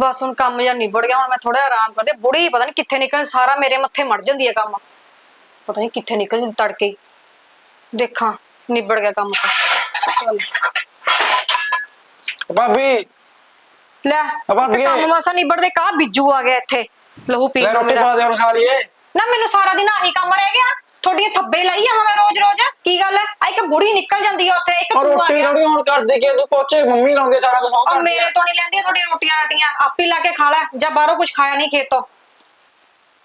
ਬਸ ਹੁਣ ਕੰਮ ਜਾਂ ਨਿਬੜ ਗਿਆ ਹੁਣ ਮੈਂ ਥੋੜਾ ਆਰਾਮ ਕਰਦੇ ਬੁੜੀ ਪਤਾ ਨਹੀਂ ਕਿੱਥੇ ਨਿਕਲ ਸਾਰਾ ਮੇਰੇ ਮੱਥੇ ਮੜ ਜਾਂਦੀ ਹੈ ਕੰਮ। ਪਤਾ ਨਹੀਂ ਕਿੱਥੇ ਨਿਕਲ ਜਾਂਦੀ ਤੜਕੇ ਹੀ। ਦੇਖਾਂ ਨਿਬੜ ਗਿਆ ਕੰਮ ਤਾਂ। ਭਾਬੀ। ਲੈ ਭਾਬੀ। ਕੰਮ ਮਸਾ ਨਿਬੜਦੇ ਕਾ ਬਿੱਜੂ ਆ ਗਿਆ ਇੱਥੇ। ਲਹੂ ਪੀ ਲੈ ਰੋਟੀ ਮੇਰਾ। ਪਾ ਦੇ ਹੁਣ ਖਾ ਲਈਏ। ਨਾ ਮੈਨੂੰ ਸਾਰਾ ਦਿਨ ਆਹੀ ਕੰਮ ਰਹਿ ਗਿਆ। ਤੁਹਾਡੀਆਂ ਥੱਬੇ ਲਾਈ ਆ ਮੈਂ ਰੋਜ਼ ਰੋਜ਼? ਕੀ ਗੱਲ ਹੈ? ਆ ਇੱਕ ਬੁੜੀ ਨਿਕਲ ਜਾਂਦੀ ਆ ਉੱਥੇ ਇੱਕ ਔਰ ਤੂੰ ਆ ਰੋਟੀ ਗਿਆ। ਰੋਟੀ ਹੁਣ ਕਰਦੀ ਕਿ ਤੂੰ ਪੋਚੇ ਮੰਮੀ ਲਾਉਂਦੀ ਆ, ਸਾਰਾ ਕੁਝ ਉਹ ਉਹ ਕਰਦੀ ਮੇਰੇ ਆ ਤੋਂ ਨਹੀਂ ਲੈਂਦੀਆਂ ਤੁਹਾਡੀਆਂ ਰੋਟੀਆਂ ਰਾਟੀਆਂ ਆਪੀ ਲਾ ਕੇ ਖਾ ਲੈ ਜਾਂ ਬਾਹਰੋਂ ਕੁਝ ਖਾਇਆ ਨਹੀਂ ਖੇਤੋਂ।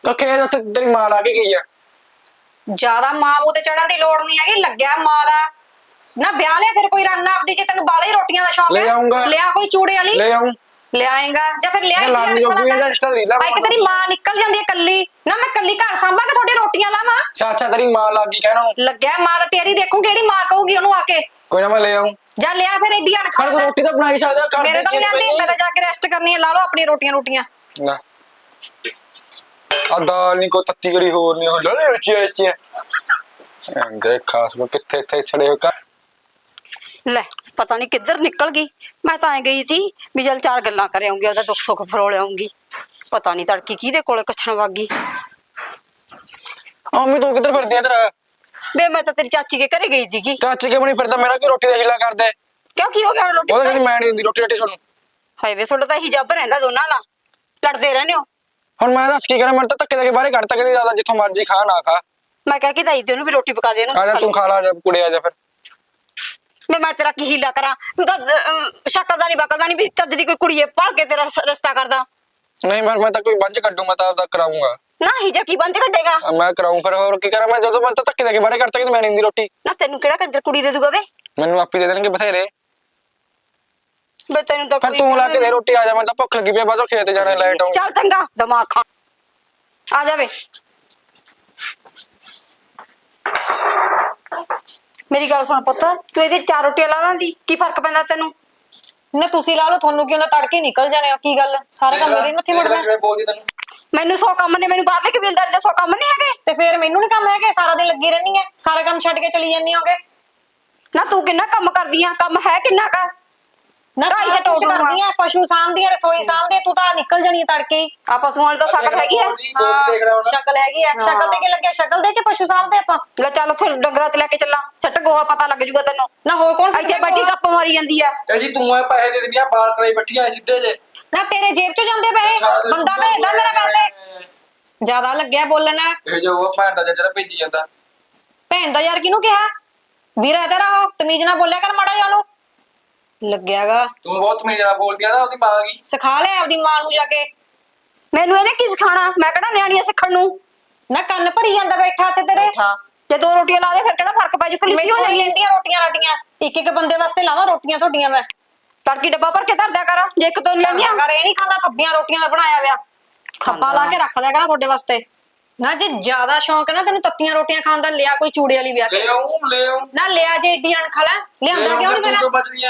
ਕੱਖੇ ਉੱਥੇ ਤੇਰੀ ਮਾਂ ਲਾ ਕੇ ਗਈ ਆ। ਜ਼ਿਆਦਾ ਮਾਂ ਮੂੰਹ ਤੇ ਚੜਨ ਦੀ ਲੋੜ ਨਹੀਂ ਹੈਗੀ ਲੱਗਿਆ ਮਾਂ ਦਾ। ਨਾ ਵਿਆਹ ਲਿਆ ਫਿਰ ਕੋਈ ਰੰਨ ਆਪਦੀ ਜੇ ਤੈਨੂੰ ਬਾਲਾ ਹੀ ਰੋਟੀਆਂ ਦਾ ਸ਼ੌਕ ਲੈ ਆਊਂਗਾ। ਲਿਆ ਕੋਈ ਚੂੜੇ ਵਾਲੀ? ਲੈ ਆਉਂ ਲਿਆਏਗਾ ਜਾਂ ਫਿਰ ਲਿਆ ਮੈਂ ਲਾਮੀ ਜੋਗੀ ਆ ਜਾਂ ਇੰਸਟਾ ਰੀਲਾਂ ਭਾਈ ਕਿ ਤੇਰੀ ਮਾਂ ਨਿਕਲ ਜਾਂਦੀ ਹੈ ਕੱਲੀ ਨਾ ਮੈਂ ਕੱਲੀ ਘਰ ਸੰਭਾਂ ਕਿ ਤੁਹਾਡੀ ਰੋਟੀਆਂ ਲਾਵਾਂ? ਚਾਚਾ ਤੇਰੀ ਮਾਂ ਲੱਗ ਗਈ ਕਹਿਣਾ। ਲੱਗਿਆ ਮਾਂ ਦਾ ਤੇਰੀ ਦੇਖੂ ਕਿਹੜੀ ਮਾਂ ਕਹੂਗੀ ਉਹਨੂੰ ਆ ਕੇ। ਕੋਈ ਨਾ ਮੈਂ ਲੈ ਆਉਂ ਜਾਂ ਲਿਆ ਫਿਰ ਐਡੀ ਅਣਖਾ। ਪਰ ਤੂੰ ਰੋਟੀ ਤਾਂ ਬਣਾ ਹੀ ਸਕਦਾ ਕਰ ਮੇਰੇ ਦੇ ਤੋਂ ਕੀ ਨਹੀਂ ਆਂਦੀ ਮੈਂ ਤਾਂ ਜਾ ਕੇ ਰੈਸਟ ਕਰਨੀ ਹੈ ਲਾ ਲਓ ਆਪਣੀ ਰੋਟੀਆਂ ਰੋਟੀਆਂ। ਨਾ। ਆ ਦਾਲ ਨਹੀਂ ਕੋ ਤੱਤੀ ਕਰੀ ਹੋਰ ਨਹੀਂ ਹੋ ਲੈ ਵਿੱਚ ਵਿੱਚ ਐਂਦੇ ਖਾਸ ਮੈਂ ਕਿੱਥੇ ਇੱਥੇ ਛੜੇ ਹੋ ਕਰ ਲੈ। ਪਤਾ ਨਹੀਂ ਕਿੱਧਰ ਨਿਕਲ ਗਈ। ਮੈਂ ਤਾਂ ਐ ਗਈ ਸੀ ਵੀ ਜਲ ਚਾਰ ਗੱਲਾਂ ਕਰ ਆਉਂਗੀ ਉਹਦਾ ਦੁੱਖ ਸੁੱਖ ਫਰੋਲ ਆਉਂਗੀ। ਪਤਾ ਨਹੀਂ ਤੜਕੀ ਕਿਹਦੇ ਕੋਲੇ ਕੱਛਣ ਵਾਗੀ ਮੰਮੀ ਤੂੰ ਕਿੱਧਰ ਫਿਰਦੀ ਆ ਤੇਰਾ? ਬੇ ਮੈਂ ਤਾਂ ਤੇਰੀ ਚਾਚੀ ਕੇ ਘਰੇ ਗਈ ਸੀਗੀ। ਚਾਚੀ ਕੇ ਬਣੀ ਫਿਰਦਾ? ਮੇਰਾ ਕੀ ਰੋਟੀ ਦਾ ਹਿੱਲਾ ਕਰਦੇ। ਕਿਉਂ ਕੀ ਹੋ ਗਿਆ ਹੁਣ ਰੋਟੀ ਉਹਦਾ ਕਹਿੰਦੀ ਮੈਂ ਨਹੀਂ ਦਿੰਦੀ ਰੋਟੀ ਰੋਟੀ ਤੁਹਾਨੂੰ। ਹਾਏ ਵੇ ਤੁਹਾਡਾ ਤਾਂ ਇਹੀ ਜੱਬ ਰਹਿੰਦਾ ਦੋਨਾਂ ਦਾ। ਲੜਦੇ ਰਹਿੰਦੇ ਹੋ। ਹੁਣ ਮੈਂ ਦੱਸ ਕੀ ਕਰਾਂ? ਮੈਂ ਤਾਂ ਧੱਕੇ ਦੇ ਕੇ ਬਾਹਰੇ ਕੱਢਤਾ ਕਹਿੰਦੀ ਜ਼ਿਆਦਾ ਜਿੱਥੋਂ ਮਰਜ਼ੀ ਖਾ ਨਾ ਖਾ। ਮੈਂ ਕਹਿ ਕੇ ਦਾਈ ਤੇ ਉਹਨੂੰ ਵੀ ਰੋਟੀ ਪਕਾ ਦੇ ਇਹਨੂੰ ਆ ਜਾ ਤੂੰ ਖਾ ਲਾ ਜਾ ਕੁੜੇ ਆ ਜਾ ਫਿਰ। ਮੈਂ ਮੈਂ ਤੇਰਾ ਕੀ ਹੀਲਾ ਕਰਾਂ? ਤੂੰ ਤਾਂ ਅਮ, ਸ਼ਕਲ ਦਾ ਨਹੀਂ ਬਕਲ ਦਾ ਨਹੀਂ ਵੀ ਚੱਜ ਦੀ ਕੋਈ ਕੁੜੀ ਹੈ ਪੜ ਕੇ ਤੇਰਾ ਸ- ਰਸਤਾ ਕਰਦਾ। ਨਹੀਂ ਮੈਂ ਮੈਂ ਤਾਂ ਕੋਈ ਬੰਜ ਕੱਢੂ ਮੈਂ ਤਾਂ ਆਪਦਾ ਕਰਾਉਂਗਾ ਨਾ ਹੀ ਜਾ ਕੀ ਬੰਜ ਕੱਢੇਗਾ? ਮੈਂ ਕਰਾਉਂ ਫਿਰ ਹੋਰ ਕੀ ਕਰਾਂ? ਮੈਂ ਜਦੋਂ ਮੈਂ ਤਾਂ ਧੱਕੇ ਦੇ ਕੇ ਬਾਹਰੇ ਕੱਢਤਾ ਕਿ ਮੈਂ ਨਹੀਂ ਦਿੰਦੀ ਰੋਟੀ। ਨਾ ਤੈਨੂੰ ਕਿਹੜਾ ਕੰਜਰ ਕੁੜੀ ਦੇ ਦੂਗਾ ਵੇ? ਮੈਨੂੰ ਆਪੀ ਦੇ ਦੇਣਗੇ ਬਥੇਰੇ। ਬੇ ਤੈਨੂੰ ਤਾਂ ਕੋਈ ਤੂੰ ਲਾ ਕੇ ਦੇ ਰੋਟੀ ਆ ਜਾ ਮੈਂ ਤਾਂ ਭੁੱਖ ਲੱਗੀ ਪਈ ਆ ਖੇਤ ਜਾਣਾ ਲਾਈਟ ਆਉਂ ਚੱਲ ਚੰਗਾ ਦਿਮਾਗ ਖਾ। ਆ ਜਾਵੇ ਮੇਰੀ ਗੱਲ ਸੁਣ ਪੁੱਤ ਤੂੰ ਇਹਦੀ ਚਾਰ ਰੋਟੀਆਂ ਲਾ ਲਾਂਦੀ ਕੀ ਫ਼ਰਕ ਪੈਂਦਾ ਤੈਨੂੰ? ਨਾ ਤੁਸੀਂ ਲਾ ਲਓ ਤੁਹਾਨੂੰ ਕਿਉਂ ਨਾ ਤੜਕੇ ਨਿਕਲ ਜਾਣੇ ਹੋ ਕੀ ਗੱਲ? ਸਾਰਾ ਕੰਮ ਮੇਰੇ ਮੱਥੇ ਮੁੜਦਾ ਕਿਵੇਂ ਬੋਲਦੀ ਤੈਨੂੰ? ਮੈਨੂੰ ਸੌ ਕੰਮ ਨੇ ਮੈਨੂੰ ਬਾਹਰਲੇ ਕਬੀਲਦਾਰੀ ਦੇ ਸੌ ਕੰਮ ਨਹੀਂ ਹੈਗੇ। ਤੇ ਫਿਰ ਮੈਨੂੰ ਨਹੀਂ ਕੰਮ ਹੈਗੇ ਸਾਰਾ ਦਿਨ ਲੱਗੀ ਰਹਿਣੀ ਹੈ ਸਾਰਾ ਕੰਮ ਛੱਡ ਕੇ ਚਲੀ ਜਾਂਦੀ ਹੋਗੇ ਨਾ ਤੂੰ ਕਿੰਨਾ ਕੰਮ ਕਰਦੀ ਆ ਕੰਮ ਹੈ ਕਿੰਨਾ ਕਾ? ਨਾ ਢਾਈ ਸਾਰਾ ਤੇ ਕੁਛ ਟੋਟੂ ਆ। ਕਰਦੀ ਆ ਪਸ਼ੂ ਸਾਂਭਦੀ ਆ ਰਸੋਈ ਸਾਂਭਦੀ ਆ ਤੂੰ ਤਾਂ ਨਿਕਲ ਜਾਣੀ ਆ ਤੜਕੇ ਹੀ। ਆ ਪਸ਼ੂਆਂ ਵਾਲੀ ਤਾਂ ਸ਼ਕਲ ਹੈਗੀ ਆ। ਹਾਂ, ਸ਼ਕਲ ਹੈਗੀ ਆ। ਸ਼ਕਲ ਦੇ ਕੇ ਲੱਗਿਆ ਸ਼ਕਲ ਦੇ ਕੇ ਪਸ਼ੂ ਸਾਂਭਦੇ ਆਪਾਂ? ਲੈ ਚੱਲ ਉੱਥੇ ਡੰਗਰਾਂ ਤੇ ਲੈ ਕੇ ਚੱਲਾਂ। ਛੱਟ ਗੋਹਾ ਪਤਾ ਲੱਗ ਜੂਗਾ ਤੈਨੂੰ। ਨਾ ਹੋਰ ਕੌਣ ਇੱਥੇ ਬੈਠੀ ਗੱਪ ਮਾਰੀ ਜਾਂਦੀ ਆ। ਤੇ ਜੀ ਤੂੰ ਆ ਪੈਸੇ ਦੇ ਦਿੰਦੀ ਆ ਬਾਲ ਕਰਾਈ ਬੱਠੀ ਆ ਸਿੱਧੇ ਜੇ। ਨਾ ਤੇਰੇ ਜੇਬ ਚੋਂ ਜਾਂਦੇ ਪਏ ਬੰਦਾ ਭੇਜਦਾ ਮੇਰਾ ਪੈਸੇ। ਜ਼ਿਆਦਾ ਲੱਗਿਆ ਬੋਲਣ। ਇਹ ਜੋ ਉਹ ਭੈਣ ਦਾ ਜਿਹੜਾ ਭੇਜੀ ਜਾਂਦਾ। ਭੈਣ ਦਾ ਯਾਰ ਕਿਹਨੂੰ ਕਿਹਾ? ਵੀਰਾ ਤੇਰਾ ਉਹ ਤਮੀਜ਼ ਨਾਲ ਬੋਲਿਆ ਕਰ ਮਾੜਾ ਜਿਹਾ ਉਹਨੂੰ। ਲੱਗਿਆਗਾ। ਤੂੰ ਬਹੁਤ ਤਮੀਜ਼ ਨਾਲ ਬੋਲਦੀ ਆ ਨਾ ਉਹਦੀ ਮਾਂ ਗਈ ਸਿਖਾ ਲੈ ਆਪਦੀ ਮਾਂ ਨੂੰ ਜਾ ਕੇ। ਮੈਨੂੰ ਇਹਨੇ ਕੀ ਸਿਖਾਣਾ ਮੈਂ ਕਿਹੜਾ ਨਿਆਣੀ ਆ ਸਿੱਖਣ ਨੂੰ? ਨਾ ਕੰਨ ਭਰੀ ਜਾਂਦਾ ਬੈਠਾ ਇੱਥੇ ਤੇਰੇ। ਜੇ ਦੋ ਰੋਟੀਆਂ ਲਾ ਦੇ ਫਿਰ ਕਿਹੜਾ ਫ਼ਰਕ ਪੈ ਜੂ? ਕਲਿਸੀ ਹੋ ਮੈਥੋਂ ਜਾਏਗੀ। ਲੈਂਦੀਆਂ ਰੋਟੀਆਂ ਰਾਟੀਆਂ ਇੱਕ ਇੱਕ ਬੰਦੇ ਵਾਸਤੇ ਲਾਵਾਂ ਰੋਟੀਆਂ ਤੁਹਾਡੀਆਂ ਮੈਂ। ਤੜਕੀ ਡੱਬਾ ਭਰ ਕੇ ਧਰ ਦਿਆ ਕਰ। ਜੇ ਇੱਕ ਦੋ ਲੈਂਦੀਆਂ ਅਗਰ ਇਹ ਨਹੀਂ ਖਾਂਦਾ ਥੱਬੀਆਂ ਰੋਟੀਆਂ ਦਾ ਬਣਾਇਆ ਹੋਇਆ। ਖੱਪਾ ਲਾ ਕੇ ਰੱਖ ਦਿਆ ਕਰਾਂ ਤੁਹਾਡੇ ਵਾਸਤੇ। ਨਾ ਜੇ ਜ਼ਿਆਦਾ ਸ਼ੌਂਕ ਹੈ ਨਾ ਤੈਨੂੰ ਤੱਤੀਆਂ ਰੋਟੀਆਂ ਖਾਣ ਦਾ ਲਿਆ ਕੋਈ ਚੂੜੇ ਵਾਲੀ ਵਿਆਹ ਕੇ। ਲੈ ਆਉਂ ਲੈ ਆਉਂ ਨਾ ਲਿਆ ਜੇ ਏਡੀ ਅਣਖ ਲੈ ਲਿਆਂਦਾ ਕਿਉਂ ਨਹੀਂ ਮੇਰਾ?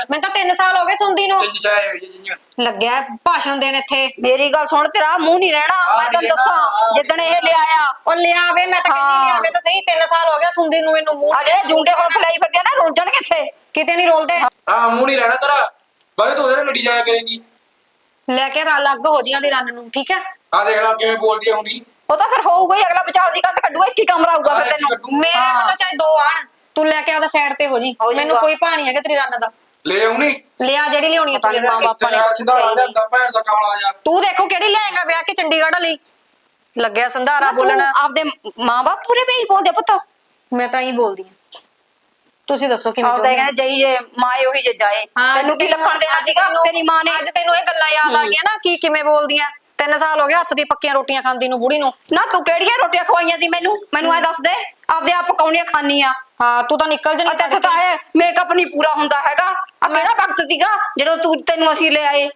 ਮੈਨੂੰ ਤਾਂ 3 ਸਾਲ ਹੋ ਗਏ ਸੁਣਦੀ ਨੂੰ। ਜਿੰਜ ਚਾਹੇ ਹੋਈ ਜਿੰਜ ਲੱਗਿਆ ਭਾਸ਼ਣ ਦੇਣ ਇੱਥੇ। ਮੇਰੀ ਗੱਲ ਸੁਣ ਤੇਰਾ ਮੂੰਹ ਨਹੀਂ ਰਹਿਣਾ। ਮੈਂ ਤੈਨੂੰ ਦੱਸਾਂ ਜਿੱਦਣ ਇਹ ਲਿਆਇਆ। ਉਹ ਲਿਆਵੇ ਮੈਂ ਤਾਂ ਕਹਿੰਦੀ ਹਾਂ। ਲਿਆਵੇ ਤਾਂ ਸਹੀ 3 ਸਾਲ ਹੋ ਗਿਆ ਸੁਣਦੀ ਨੂੰ ਮੈਨੂੰ ਮੂੰਹ ਆ ਜਿਹੜੇ ਜੁੰਡੇ ਹੁਣ ਫਲਾਈ ਫਿਰਦੇ ਆ ਨਾ ਰੁਲ ਜਾਣਗੇ ਇੱਥੇ। ਕਿਤੇ ਨਹੀਂ ਰੋਲਦੇ। ਆ ਮੂੰਹ ਨਹੀਂ ਰਹਿਣਾ ਤੇਰਾ। ਬਾਈ ਤੂੰ ਉਹਦੇ ਨਾਲ ਲੜੀ ਜਾਇਆ ਕਰੇਗੀ। ਲੈ ਕੇ ਰਾ ਲੱਗ ਹੋ ਜੀਆਂ ਦੀ ਰੰਨ ਨੂੰ ਠੀਕ ਹੈ? ਆ ਦੇਖ ਲੈ ਕਿਵੇਂ ਬੋਲਦੀ ਹੁਣੀ। ਉਹ ਤਾਂ ਫਿਰ ਹੋਊਗਾ ਹੀ ਅਗਲਾ ਵਿਚਾਰ ਦੀ ਕੰਧ ਕੱਢੂਗਾ ਇੱਕ ਹੀ ਕਮਰਾ ਆਊਗਾ ਫਿਰ ਤੈਨੂੰ। ਮੇਰੇ ਹਾਂ। ਵੱਲੋਂ ਚਾਹੇ ਦੋ ਆਣ ਤੂੰ ਲੈ ਕੇ ਆਦਾ ਸਾਈਡ ਤੇ ਹੋ ਜੀ। ਹੋ ਜਾਊਗਾ। ਮੈਨੂੰ ਕੋਈ ਭਾਣੀ ਹੈਗਾ ਤੇਰੀ ਰੰਨ ਦਾ। ਲੈ ਨਹੀਂ ਲਿਆ ਜਿਹੜੀ ਲਿਆਉਣੀ ਹੈ ਪਤਾ ਤੂੰ ਨੀ ਮਾਂ ਬਾਪ ਤੇਰਾ ਸਿੱਧਾ ਲਿਆਂਦਾ ਭੈਣ ਦਾ ਕਾਲਾ ਜਾ ਤੂੰ ਦੇਖੋ ਕਿਹੜੀ ਲਿਆਏਗਾ ਵਿਆਹ ਕੇ ਚੰਡੀਗੜ੍ਹ ਵਾਲੀ। ਲੱਗਿਆ ਸੰਧਾਰਾ ਬੋਲਣਾ। ਆਪਦੇ ਮਾਂ-ਬਾਪ ਪੂਰੇ ਵੀ ਹੀ ਬੋਲਦੇ ਪੁੱਤ। ਮੈਂ ਤਾਂ ਹੀ ਬੋਲਦੀ ਹਾਂ। ਤੁਸੀਂ ਦੱਸੋ ਕਿਵੇਂ ਆਪਦਾ ਚਾਹੁੰਦੇ ਹੋ? ਕਹਿੰਦੇ ਜਈ ਜੇ ਮਾਏ ਉਹੀ ਜੇ ਜਾਏ। ਹਾਂ, ਤੈਨੂੰ ਕੀ ਲੱਖਣ ਦੇਣਾ ਅੱਜ ਸੀਗਾ? ਤੈਨੂੰ- ਤੇਰੀ ਮਾਂ ਨੇ ਅੱਜ ਤੈਨੂੰ ਇਹ ਗੱਲਾਂ ਯਾਦ ਆ ਗਈਆਂ ਨਾ ਕੀ ਕਿਵੇਂ ਬੋਲਦੀਆਂ ਤਿੰਨ ਸਾਲ ਹੋ ਗਏ ਹੱਥ ਦੀ ਪੱਕੀਆਂ ਰੋਟੀਆਂ ਖਾਂਦੀ ਨੂੰ ਬੁੜੀ ਨੂੰ। ਨਾ ਤੂੰ ਕਿਹੜੀਆਂ ਰੋਟੀਆਂ ਖਵਾਈਆਂ ਦੀ ਮੈਨੂੰ? ਮੈਨੂੰ ਐ ਦੱਸ ਦੇ ਆਪਦੇ ਆਪ ਪਕਾਉਣੀਆਂ ਖਾਣੀ ਆ ਹਾਂ ਤੂੰ ਤਾਂ ਨਿਕਲ ਜਣੀ ਇੱਥੇ ਤਾਂ ਇਹ ਮੇਕਅਪ ਨਹੀਂ ਪੂਰਾ ਹੁੰਦਾ ਹੈਗਾ। ਆ ਕਿਹੜਾ ਵਕਤ ਸੀਗਾ ਜਦੋਂ ਤੂੰ ਤੈਨੂੰ ਅਸੀਂ ਲੈ ਆਏ?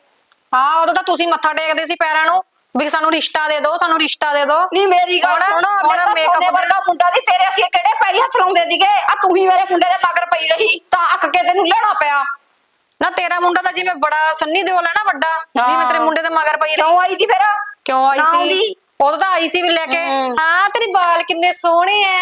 ਹਾਂ ਉਦੋਂ ਤਾਂ ਤੁਸੀਂ ਮੱਥਾ ਟੇਕਦੇ ਸੀ ਪੈਰਾਂ ਨੂੰ ਵੀ ਸਾਨੂੰ ਰਿਸ਼ਤਾ ਦੇ ਦਿਓ ਸਾਨੂੰ ਰਿਸ਼ਤਾ ਦੇ ਦਿਓ। ਨਹੀਂ ਮੇਰੀ ਗੱਲ ਸੁਣ ਮੇਰਾ ਮੇਕਅਪ ਵਰਗਾ ਮੁੰਡਾ ਦੀ ਤੇਰੇ ਅਸੀਂ ਕਿਹੜੇ ਪੈਰੀ ਹੱਥ ਲਾਉਂਦੇ ਸੀਗੇ? ਆ ਤੂੰ ਹੀ ਮੇਰੇ ਮੁੰਡੇ ਦੇ ਮਗਰ ਪਈ ਰਹੀ ਤਾਂ ਅੱਕ ਕੇ ਤੈਨੂੰ ਲੈਣਾ ਪਿਆ। ਨਾ ਤੇਰਾ ਮੁੰਡਾ ਤਾਂ ਜਿਵੇਂ ਬੜਾ ਸੰਨੀ ਦਿਓਲ ਹੈ ਨਾ ਵੱਡਾ ਵੀ ਮੈਂ ਤੇਰੇ ਮੁੰਡੇ ਦੇ ਮਗਰ ਪਈ ਰਹੀ। ਕਿਉਂ ਆਈ ਦੀ ਫਿਰ? ਕਿਉਂ ਆਈ ਨਾ ਸੀ? ਆਉਂਦੀ। ਉਦੋਂ ਤਾਂ ਆਈ ਸੀ ਵੀ ਲੈ ਕੇ। ਹਾਂ। ਤੇਰੇ ਵਾਲ ਕਿੰਨੇ ਸੋਹਣੇ ਐ।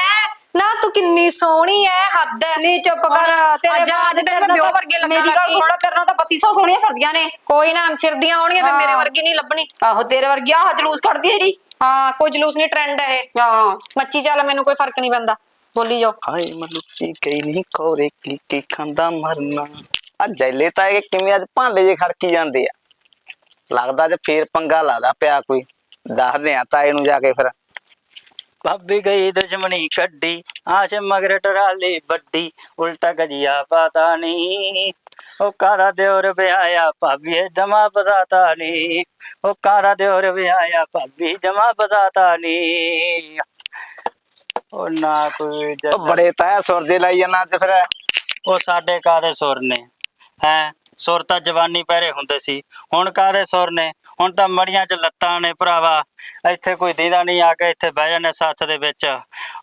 ਨਾ ਤੂੰ ਕਿੰਨੀ ਸੋਹਣੀ ਐ ਹੱਦ ਐ। ਨਹੀਂ ਚੁੱਪ ਕਰ। ਤੇਰੇ ਅੱਜ ਅੱਜ ਤੈਨੂੰ ਮੈਂ ਬਿਓ ਵਰਗੇ ਲੱਗਣ ਮੇਰੀ ਗੱਲ ਲੱਗੀ। ਸੁਣ ਤੇਰੇ ਨਾਲ ਤਾਂ 3200 ਸੋਹਣੀਆਂ ਫਿਰਦੀਆਂ ਨੇ। ਕੋਈ ਨਾ ਫਿਰਦੀਆਂ ਹੋਣਗੀਆਂ ਫਿਰ ਮੇਰੇ ਹਾਂ। ਵਰਗੀ ਨਹੀਂ ਲੱਭਣੀ। ਆਹੋ ਤੇਰੇ ਵਰਗੀ ਆਹ ਜਲੂਸ ਕੱਢਦੀ ਜਿਹੜੀ। ਹਾਂ ਕੋਈ ਜਲੂਸ ਨਹੀਂ ਟ੍ਰੈਂਡ ਹੈ ਇਹ। ਹਾਂ। ਮੱਚੀ ਚੱਲ ਮੈਨੂੰ ਕੋਈ ਫ਼ਰਕ ਨਹੀਂ ਪੈਂਦਾ। ਬੋਲੀ ਜਾਓ। ਹਾਏ ਮਲੁੱਚੀ ਗਈ ਨਹੀਂ ਕੋਰੇ ਕੀ ਕੀ ਖਾਂਦਾ ਮਰਨਾ। ਆ ਜੈਲੇ ਤਾਂ ਇਹ ਕਿਵੇਂ ਅੱਜ ਭਾਂਡੇ ਜੇ ਖੜਕੀ ਜਾਂਦੇ ਆ। ਲੱਗਦਾ ਜੇ ਫੇਰ ਪੰਗਾ ਲਾਦਾ ਪਿਆ ਕੋਈ। ਦੱਸਦੇ ਆ ਤਾਏ ਨੂੰ ਜਾ ਕੇ ਫਿਰ। ਭਾਬੀ ਗਈ ਦੁਸ਼ਮਣੀ ਕੱਢੀ ਆਸ਼ ਮਗਰ ਟਰਾਲੀ ਵੱਡੀ ਉਲਟਾ ਗਜੀਆ ਪਤਾ ਨਹੀਂ। ਉਹ ਕਾਰਾ ਦਿਓਰ ਵਿਆਇਆ ਭਾਬੀ ਜਮਾ ਬਸਾਤਾ ਨਹੀਂ। ਉਹ ਕਾਰਾ ਦਿਓਰ ਵਿਆਇਆ ਭਾਬੀ ਜਮਾ ਬਸਾਤਾ ਨਹੀਂ। ਉਹ ਨਾ ਕੋਈ ਉਹ ਬੜੇ ਤਾਂ ਸੁਰ ਦੇ ਲਾਈ ਜਾਂਦਾ ਅੱਜ ਫਿਰ। ਉਹ ਸਾਡੇ ਕਾਦੇ ਸੁਰ ਨੇ? ਹੈ। ਸੁਰ ਤਾਂ ਜਵਾਨੀ ਪਹਿਰੇ ਹੁੰਦੇ ਸੀ। ਹੁਣ ਕਾਦੇ ਸੁਰ ਨੇ? ਹੁਣ ਤਾਂ ਮੜੀਆਂ 'ਚ ਲੱਤਾਂ ਨੇ ਭਰਾਵਾ। ਇੱਥੇ ਕੋਈ ਦੀਦਾ ਨਹੀਂ ਆ ਕੇ ਇੱਥੇ ਬਹਿ ਜਾਂਦੇ ਸੱਥ ਦੇ ਵਿੱਚ।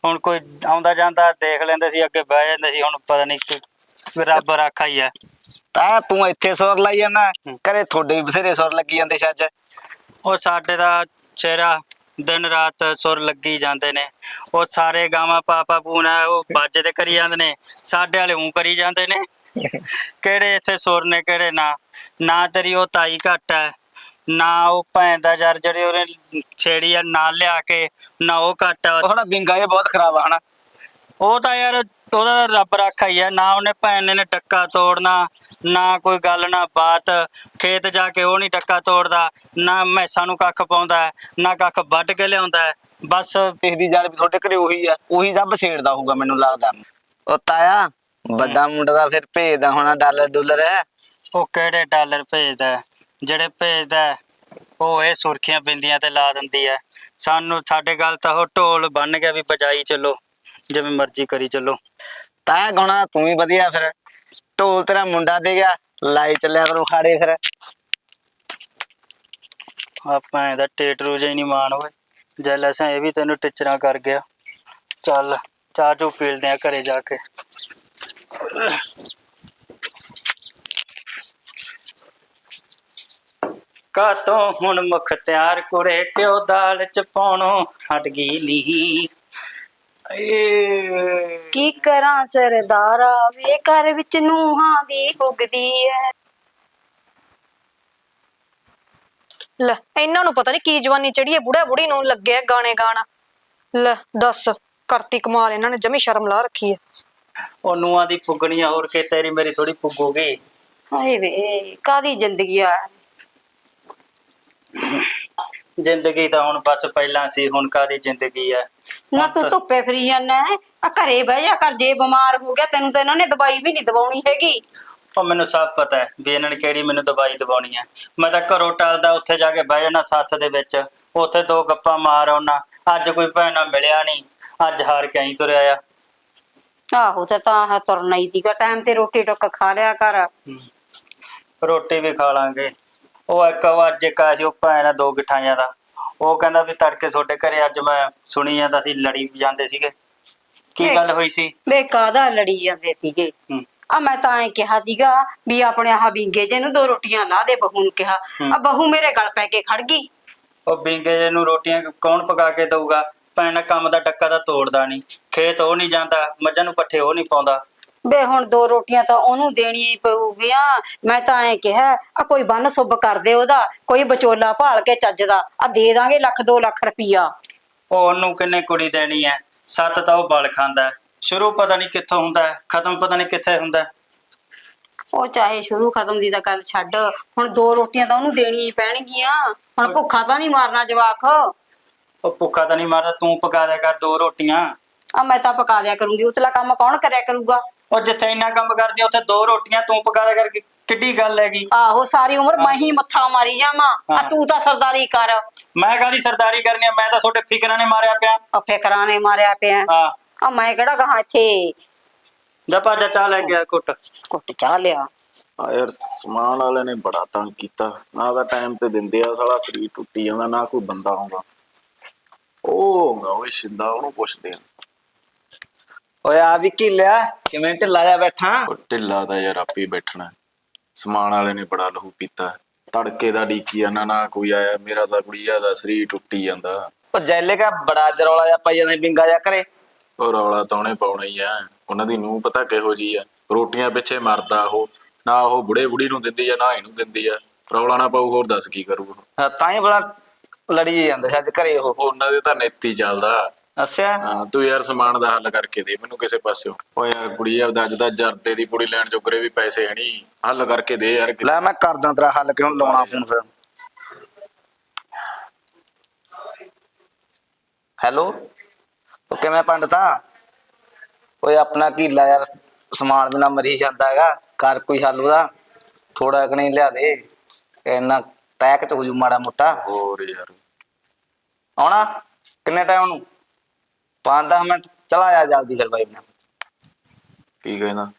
ਹੁਣ ਕੋਈ ਆਉਂਦਾ ਜਾਂਦਾ ਦੇਖ ਲੈਂਦੇ ਸੀ ਅੱਗੇ ਬਹਿ ਜਾਂਦੇ ਸੀ। ਹੁਣ ਪਤਾ ਨਹੀਂ ਕਿ ਰੱਬ ਰਾਖਾ ਹੀ ਹੈ। ਤਾਂ ਤੂੰ ਇੱਥੇ ਸੁਰ ਲਾਈ ਜਾਂਦਾ। ਘਰੇ ਤੁਹਾਡੇ ਵੀ ਬਥੇਰੇ ਸੁਰ ਲੱਗੀ ਜਾਂਦੇ ਸੀ ਅੱਜ? ਉਹ ਸਾਡੇ ਦਾ ਚਿਹਰਾ ਦਿਨ ਰਾਤ ਸੁਰ ਲੱਗੀ ਜਾਂਦੇ ਨੇ। ਉਹ ਸਾਰੇ ਗਾਵਾਂ ਪਾਪਾ ਪੂਨਾ ਉਹ ਵੱਜਦੇ ਕਰੀ ਜਾਂਦੇ ਨੇ। ਸਾਡੇ ਵਾਲੇ ਉਂ ਕਰੀ ਜਾਂਦੇ ਨੇ। ਕਿਹੜੇ ਇੱਥੇ ਸੁਰ ਨੇ, ਕਿਹੜੇ ਨਾ? ਨਾ ਤੇਰੀ ਉਹ ਤਾਈ ਘੱਟ ਹੈ ਨਾ ਉਹ ਭੈਣ ਦਾ ਯਾਰ ਜਿਹੜੇ ਉਹਨੇ ਛੇੜੀ ਆ ਨਾਲ ਲਿਆ ਕੇ, ਨਾ ਉਹ ਘੱਟ ਆ ਉਹਦਾ ਬਿੰਗਾ ਇਹ ਬਹੁਤ ਖਰਾਬ ਆ, ਹਨਾ? ਉਹ ਤਾਂ ਯਾਰ ਉਹਦਾ ਤਾਂ ਰੱਬ ਰਾਖਾ ਹੀ ਹੈ ਨਾ ਉਹਨੇ ਭੈਣ ਨੇ ਟੱਕਾ ਤੋੜਨਾ, ਨਾ ਕੋਈ ਗੱਲ, ਨਾ ਬਾਤ। ਖੇਤ ਜਾ ਕੇ ਉਹ ਨਹੀਂ ਟੱਕਾ ਤੋੜਦਾ, ਨਾ ਮੈਸਾਂ ਨੂੰ ਕੱਖ ਪਾਉਂਦਾ, ਨਾ ਕੱਖ ਵੱਢ ਕੇ ਲਿਆਉਂਦਾ। ਬਸ ਦੇਖਦੀ ਜਾਲ ਵੀ ਤੁਹਾਡੇ ਘਰੇ ਉਹੀ ਆ ਉਹੀ ਰੱਬ ਛੇੜਦਾ ਹੋਊਗਾ ਮੈਨੂੰ ਲੱਗਦਾ। ਉਹ ਤਾਇਆ ਵੱਡਾ ਮੁੰਡਾ ਦਾ ਫਿਰ ਭੇਜਦਾ ਹੋਣਾ ਡਾਲਰ ਡੁੱਲਰ। ਹੈ ਉਹ ਕਿਹੜੇ ਡਾਲਰ ਭੇਜਦਾ ਹੈ? ਜਿਹੜੇ ਭੇਜਦਾ ਹੈ, ਉਹ ਇਹ ਸੁਰਖੀਆਂ ਬਿੰਦੀਆਂ ਤੇ ਲਾ ਦਿੰਦੀ ਹੈ। ਸਾਨੂੰ ਸਾਡੇ ਗੱਲ ਤਾਂ ਉਹ ਢੋਲ ਬੰਨ ਗਿਆ ਵੀ ਬਜਾਈ ਚੱਲੋ ਜਿਵੇਂ ਮਰਜ਼ੀ ਕਰੀ ਚੱਲੋ। ਤਾਂ ਗਾਣਾ ਤੂੰ ਵੀ ਵਧੀਆ ਫਿਰ। ਢੋਲ ਤੇਰਾ ਮੁੰਡਾ ਦੇ ਗਿਆ ਲਾਈ ਚੱਲਿਆ ਕਰੋ ਖਾੜੇ ਫਿਰ। ਆਪਾਂ ਇਹਦਾ ਟੇਟਰੂ ਜਿਹਾ ਹੀ ਨਹੀਂ ਮਾਣ ਹੋਏ ਜੈਲਸ ਇਹ ਵੀ ਤੈਨੂੰ ਟਿਚਰਾਂ ਕਰ ਗਿਆ। ਚੱਲ ਚਾਹ ਚੂ ਪੀਲਦੇ ਆ ਘਰੇ ਜਾ ਕੇ। ਕਾਤੋਂ ਹੁਣ ਮੁਖ ਤਿਆਰ ਕੁੜੇ ਕਿਉਂ ਦਾਲ ਚ ਪਾਉਣੋਂ ਹਟ ਗਈ ਨੀ? ਏ ਕੀ ਕਰਾਂ ਸਰਦਾਰਾ ਵੇ ਘਰ ਵਿੱਚ ਨੂਹਾਂ ਦੀ ਪੁੱਗਦੀ ਐ। ਲੈ ਇਹਨਾਂ ਨੂੰ ਪਤਾ ਨਹੀਂ ਕੀ ਜਵਾਨੀ ਚੜੀ ਹੈ ਬੁੜਾ ਬੁੜੀ ਨੂੰ ਲੱਗਿਆ ਗਾਣੇ ਗਾਣਾ। ਲੈ ਦੱਸ ਕਰਤੀ ਕਮਾਲ ਇਹਨਾਂ ਨੇ ਜਮੀ ਸ਼ਰਮ ਲਾ ਰੱਖੀ ਹੈ ਉਹ ਨੂਆਂ ਦੀ ਪੁੱਗਣੀਆਂ ਹੋਰ ਕੇ ਤੇਰੀ ਮੇਰੀ ਥੋੜੀ ਪੁੱਗੂਗੀ ਹਾਏ ਵੇ ਕਾਦੀ ਜ਼ਿੰਦਗੀ ਆ? ਜ਼ਿੰਦਗੀ ਤਾਂ ਹੁਣ ਬਸ ਪਹਿਲਾਂ ਸੀ ਹੁਣ ਕਾਦੀ ਜ਼ਿੰਦਗੀ ਹੈ ਨਾ ਤਾਂ- ਧੁੱਪੇ ਫਰੀ ਜਾਂਦਾ ਆ ਘਰੇ ਬਹਿ ਜਾ ਕਰ ਜੇ ਬਿਮਾਰ ਹੋ ਗਿਆ ਤੈਨੂੰ ਤਾਂ ਇਹਨਾਂ ਨੇ ਦਵਾਈ ਵੀ ਨਹੀਂ ਦਵਾਉਣੀ ਹੈਗੀ। ਉਹ ਮੈਨੂੰ ਸਭ ਪਤਾ ਹੈ ਵੀ ਇਹਨਾਂ ਨੇ ਕਿਹੜੀ ਮੈਨੂੰ ਦਵਾਈ ਦਵਾਉਣੀ ਹੈ। ਮੈਂ ਤਾਂ ਘਰੋਂ ਟਲਦਾ ਉੱਥੇ ਜਾ ਕੇ ਬਹਿ ਜਾਣਾ ਸੱਥ ਦੇ ਵਿੱਚ। ਉੱਥੇ ਦੋ ਗੱਪਾਂ ਮਾਰ ਆਉਣਾ ਅੱਜ ਕੋਈ ਭੈਣਾ ਮਿਲਿਆ ਨਹੀਂ। ਅੱਜ ਹਾਰ ਕੇ ਆਈ ਤੁਰਿਆ ਆ। ਆਹੋ ਤੇ ਤਾਂ ਹੈ ਤੁਰਨਾ ਹੀ ਸੀਗਾ। ਟਾਈਮ ਤੇ ਰੋਟੀ ਟੁੱਕ ਖਾ ਲਿਆ ਕਰ। ਰੋਟੀ ਵੀ ਖਾ ਲਾਂਗੇ। ਉਹ ਇੱਕ ਇੱਕ ਆਇਆ ਸੀ ਉਹ ਭੈਣ ਆ ਦੋ ਗਿਠਾਈਆਂ ਦਾ। ਉਹ ਕਹਿੰਦਾ ਵੀ ਤੜਕੇ ਤੁਹਾਡੇ ਘਰੇ ਅੱਜ ਮੈਂ ਸੁਣੀ ਜਾਂਦਾ ਸੀ ਲੜੀ ਜਾਂਦੇ ਸੀਗੇ। ਕੀ ਗੱਲ ਹੋਈ ਸੀ? ਵੇ ਕਾਦਾ ਲੜੀ ਜਾਂਦੇ ਸੀਗੇ। ਆ ਮੈਂ ਤਾਂ ਐ ਕਿਹਾ ਸੀਗਾ ਵੀ ਆਪਣੇ ਆਹ ਬਿੰਗੇ ਜੇ ਨੂੰ ਦੋ ਰੋਟੀਆਂ ਲਾ ਦੇ ਬਹੂ ਨੂੰ ਕਿਹਾ। ਆ ਬਹੂ ਮੇਰੇ ਗਲ ਪੈ ਕੇ ਖੜ ਗਈ। ਉਹ ਬਿੰਗੇ ਜਿਹੇ ਨੂੰ ਰੋਟੀਆਂ ਕੌਣ ਪਕਾ ਕੇ ਦਊਗਾ? ਭੈਣ ਕੰਮ ਦਾ ਟੱਕਾ ਤਾਂ ਤੋੜਦਾ ਨਹੀਂ ਖੇਤ ਉਹ ਨਹੀਂ ਜਾਂਦਾ ਮੱਝਾਂ ਨੂੰ ਪੱਠੇ ਉਹ ਨਹੀਂ ਪਾਉਂਦਾ। ਵੇ ਹੁਣ ਦੋ ਰੋਟੀਆਂ ਤਾਂ ਉਹਨੂੰ ਦੇਣੀਆਂ ਹੀ ਪਊਗੀਆਂ ਮੈਂ ਤਾਂ ਐ ਕਿਹਾ ਆ ਕੋਈ ਬੰਨ ਸੁੱਭ ਕਰ ਦੇ ਉਹਦਾ ਕੋਈ ਵਿਚੋਲਾ ਭਾਲ ਕੇ ਚੱਜ ਦਾ ਆ ਦੇ ਦਾਂਗੇ ਲੱਖ 2 ਲੱਖ ਰੁਪਈਆ। ਉਹ ਉਹਨੂੰ ਕਿੰਨੇ ਕੁੜੀ ਦੇਣੀ ਹੈ ਸੱਤ ਤਾਂ ਉਹ ਬਲ ਖਾਂਦਾ। ਹੈ। ਸ਼ੁਰੂ ਪਤਾ ਨਹੀਂ ਕਿੱਥੋਂ ਹੁੰਦਾ ਹੈ, ਖਤਮ ਪਤਾ ਨਹੀਂ ਕਿੱਥੇ ਹੁੰਦਾ। ਹੈ। ਉਹ ਚਾਹੇ ਸ਼ੁਰੂ ਖਤਮ ਦੀ ਤਾਂ ਗੱਲ ਛੱਡ ਹੁਣ ਦੋ ਰੋਟੀਆਂ ਤਾਂ ਉਹਨੂੰ ਦੇਣੀਆਂ ਹੀ ਪੈਣਗੀਆਂ। ਹੁਣ ਭੁੱਖਾ ਤਾਂ ਨਹੀਂ ਮਾਰਨਾ ਜਵਾਕ। ਉਹ ਭੁੱਖਾ ਤਾਂ ਨਹੀਂ ਮਾਰਦਾ ਤੂੰ ਪਕਾ ਦਿਆ ਕਰ ਦੋ ਰੋਟੀਆਂ। ਆ ਮੈਂ ਤਾਂ ਪਕਾ ਦਿਆ ਕਰੂੰਗੀ ਉਤਲਾ ਕੰਮ ਕੌਣ ਕਰਿਆ ਕਰੂਗਾ? ਉਹ ਜਿੱਥੇ ਇੰਨਾ ਕੰਮ ਕਰਦੀ ਆ, ਉੱਥੇ ਦੋ ਰੋਟੀਆਂ ਤੂੰ ਪਕਾ ਦਿਆ ਕਰ ਕਿ- ਕਿੱਡੀ ਗੱਲ ਹੈਗੀ? ਆਹੋ ਸਾਰੀ ਉਮਰ ਮੈਂ ਹੀ ਮੱਥਾ ਮਾਰੀ ਜਾਵਾਂ। ਆ ਹਾਂ। ਤੂੰ ਤਾਂ ਸਰਦਾਰੀ ਕਰ। ਮੈਂ ਕਾਹਦੀ ਸਰਦਾਰੀ ਕਰਨੀ ਆ? ਮੈਂ ਤਾਂ ਤੁਹਾਡੇ ਫਿਕਰਾਂ ਨੇ ਮਾਰਿਆ ਪਿਆ। ਆ ਫਿਕਰਾਂ ਨੇ ਮਾਰਿਆ ਪਿਆ। ਹਾਂ। ਆ ਮੈਂ ਕਿਹੜਾ ਕਹਾ ਇੱਥੇ? ਜਾ ਭਾਜਾ ਚਾਹ ਲੈ ਕੇ ਆ ਕੁੱਟ ਕੁੱਟ ਚਾਹ ਲਿਆ। ਆ ਯਾਰ ਸਮਾਨ ਵਾਲੇ ਨੇ ਬੜਾ ਤੰਗ ਕੀਤਾ। ਨਾ ਤਾਂ ਟਾਈਮ ਤੇ ਦਿੰਦੇ ਆ ਸਾਲਾ ਸਰੀਰ ਟੁੱਟੀ ਜਾਂਦਾ ਨਾ ਕੋਈ ਬੰਦਾ ਆਉਂਦਾ। ਉਹ ਆਉਂਦਾ ਉਹ ਸ਼ਿੰਦਾ ਉਹਨੂੰ ਪੁੱਛਦੇ ਆ। ਓਏ ਆ ਵੀ ਕੀ ਲਿਆ ਕਿਵੇਂ ਢਿੱਲਾ ਜਾ ਬੈਠਾ? ਉਹ ਢਿੱਲਾ ਤਾਂ ਯਾਰ ਆਪੇ ਹੀ ਬੈਠਣਾ ਸਮਾਨ ਵਾਲੇ ਨੇ ਬੜਾ ਲਹੂ ਪੀਤਾ ਤੜਕੇ ਦਾ ਡੀਕੀ ਜਾਂਦਾ ਨਾ ਕੋਈ ਆਇਆ ਮੇਰਾ ਤਾਂ ਕੁੜੀਆ ਦਾ ਸਰੀਰ ਟੁੱਟੀ ਜਾਂਦਾ। ਉਹ ਜੈਲੇ ਕਾ ਬੜਾ ਜਰੌਲਾ ਜਾ ਪਾਈ ਜਾਂਦੇ ਬਿੰਗਾ ਜਾ ਕਰੇ ਉਹ ਰੌਲਾ ਤਾਂ ਉਹਨੇ ਪਾਉਣਾ ਹੀ ਆ। ਉਹਨਾਂ ਦੀ ਨੂੰ ਪਤਾ ਕਿਹੋ ਜੀ ਆ। ਰੋਟੀਆਂ ਪਿੱਛੇ ਮਰਦਾ ਉਹ। ਨਾ ਉਹ ਬੁੜੇ ਬੁੜੀ ਨੂੰ ਦਿੰਦੀ ਆ ਨਾ ਇਹਨੂੰ ਦਿੰਦੀ ਆ। ਰੌਲਾ ਨਾ ਪਾਊ ਹੋਰ ਦੱਸ ਕੀ ਕਰੂ ਉਹ। ਹਾਂ, ਤਾਂ ਹੀ ਬੜਾ ਲੜੀ ਜਾਂਦੇ ਸੀ ਅੱਜ ਘਰੇ ਉਹ। ਉਹਨਾਂ ਦੇ ਤਾਂ ਨੀਤੀ ਚੱਲਦਾ। ਅੱਛਾ। ਹਾਂ ਤੂੰ ਯਾਰ ਸਮਾਨ ਦਾ ਹੱਲ ਕਰਕੇ ਦੇ ਮੈਨੂੰ ਕਿਸੇ ਪਾਸਿਓ ਓ ਯਾਰ ਕੁੜੀ ਆ ਅੱਜ ਦਾ ਜਰਦੇ ਦੀ ਪੁੜੀ ਲੈਣ ਜੋਗਰੇ ਵੀ ਪੈਸੇ ਹੈ ਨਹੀਂ ਹੱਲ ਕਰਕੇ ਦੇ ਯਾਰ। ਲੈ ਮੈਂ ਕਰਦਾ ਤੇਰਾ ਹੱਲ ਕਿਉਂ ਲਾਉਣਾ ਫੋਨ ਫਿਰ। ਹੈਲੋ ਉਹ ਕਿਵੇਂ ਪੰਡਤਾ? ਓਏ ਆਪਣਾ ਕੀਲਾ ਯਾਰ ਸਮਾਨ ਬਿਨਾ ਮਰੀ ਜਾਂਦਾ ਹੈਗਾ ਕਰ ਕੋਈ ਹੱਲ ਉਹਦਾ। ਥੋੜਾ ਕਣੀ ਲਿਆ ਦੇ ਇੰਨਾ ਟੈਕ ਚ ਹੋ ਜੂ ਮਾੜਾ ਮੋਟਾ। ਹੋਰ ਯਾਰ। ਆਉਣਾ? ਕਿੰਨੇ ਟਾਈਮ ਨੂੰ? 5-10 ਮਿੰਟ। ਚਲਾ ਆ ਜਲਦੀ ਫਿਰ ਬਾਈ ਬਣਾ ਕੀ ਕਹਿੰਦਾ?